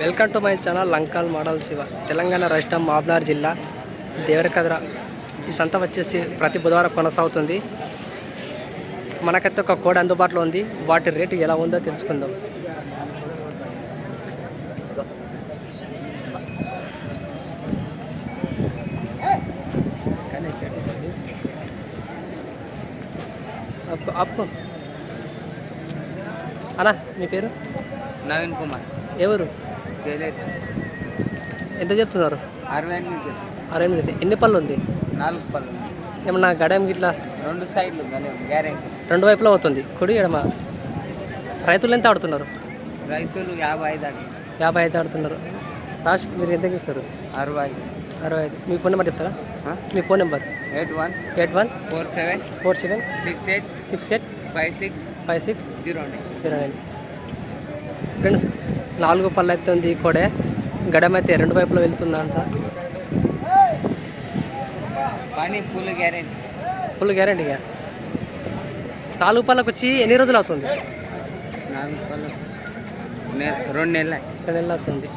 Welcome to my channel Lankal model Shiva. Telangana రాష్ట్రం మాబ్నార్ జిల్లా దేవరకద్ర. ఈ సంత వచ్చేసి ప్రతి బుధవారం కొనసాగుతుంది. మనకైతే ఒక కోడ్ అందుబాటులో ఉంది. వాటి రేటు ఎలా ఉందో తెలుసుకుందాం. అప్పు అప్పు. అన్నా మీ పేరు? నవీన్ కుమార్. ఎవరు? చేయలేదు. ఎంత చెప్తున్నారు? అరవై ఎనిమిది అరవై ఎనిమిది ఎన్ని పళ్ళు ఉంది? నాలుగు పళ్ళు ఏమన్నా గడయం గిట్లా? రెండు సైడ్లు గ్యారెంటీ. రెండు వైపులా అవుతుంది. కుడి ఎడమ. రైతులు ఎంత ఆడుతున్నారు? రైతులు యాభై ఐదు అడి యాభై ఐదు ఆడుతున్నారు. లాస్ట్ మీరు ఎంతకి ఇస్తారు అరవై అరవై ఐదు. మీ ఫోన్ నెంబర్ చెప్తారా? మీ phone number? Eight one eight one four seven four seven six eight six eight five six five six zero nine. Zero nine. Friends నాలుగు పళ్ళు అయితే ఉంది కోడే. గడం అయితే రెండు వైపులా వెళ్తుందంట. ఫుల్ గ్యారెంటీ ఫుల్ గ్యారంటీగా నాలుగు పళ్ళకి వచ్చి ఎన్ని రోజులు అవుతుంది? రెండు నెలలు. రెండు నెలలు అవుతుంది.